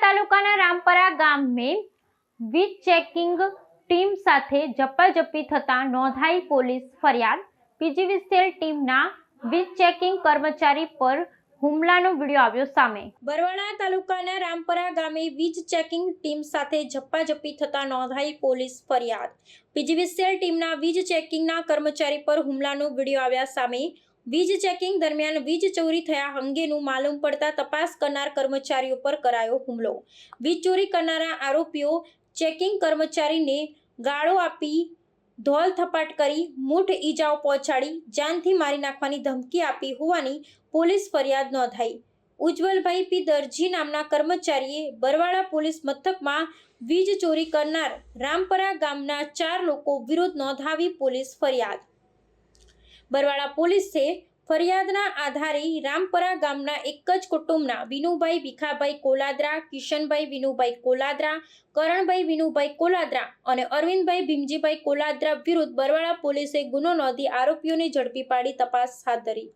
તાલુકાના રામપરા ગામે વીજ ચેકિંગ ટીમ સાથે ઝપાઝપી થતા નોંધાઈ પોલીસ ફરિયાદ. પીજીવીસીએલ ટીમના વીજ ચેકિંગ કર્મચારી પર હુમલાનો વીડિયો આવ્યો સામે. બરવાડા તાલુકાના રામપરા ગામે વીજ ચેકિંગ ટીમ સાથે ઝપાઝપી થતા નોંધાઈ પોલીસ ફરિયાદ. પીજીવીસીએલ ટીમના વીજ ચેકિંગના કર્મચારી પર હુમલાનો વીડિયો આવ્યા સામે વીજ ચેકિંગ દરમિયાન વીજ ચોરી થયા અંગેનું માલુમ પડતા તપાસ કરનાર કર્મચારીઓ પર કરાયો હુમલો. વીજ ચોરી કરનારા આરોપીઓ ચેકિંગ કર્મચારીને ગાળો આપી ધોલ થપાટ કરી મૂઠ ઈજાઓ પહોંચાડી, જાનથી મારી નાખવાની ધમકી આપી હોવાની પોલીસ ફરિયાદ નોંધાઈ. ઉજ્જવલભાઈ પી. દરજી નામના કર્મચારીએ બરવાડા પોલીસ મથકમાં વીજ ચોરી કરનાર રામપરા ગામના ચાર લોકો વિરુદ્ધ નોંધાવી પોલીસ ફરિયાદ. બરવાડા પોલીસે ફરિયાદના આધારે રામપરા ગામના એક જ કુટુંબના વિનુભાઈ ભીખાભાઈ કોલાદ્રા, કિશનભાઈ વિનુભાઈ કોલાદ્રા, કરણભાઈ વિનુભાઈ કોલાદ્રા અને અરવિંદભાઈ ભીમજીભાઈ કોલાદ્રા વિરુદ્ધ બરવાળા પોલીસે ગુનો નોંધી આરોપીઓને ઝડપી પાડી તપાસ હાથ ધરી.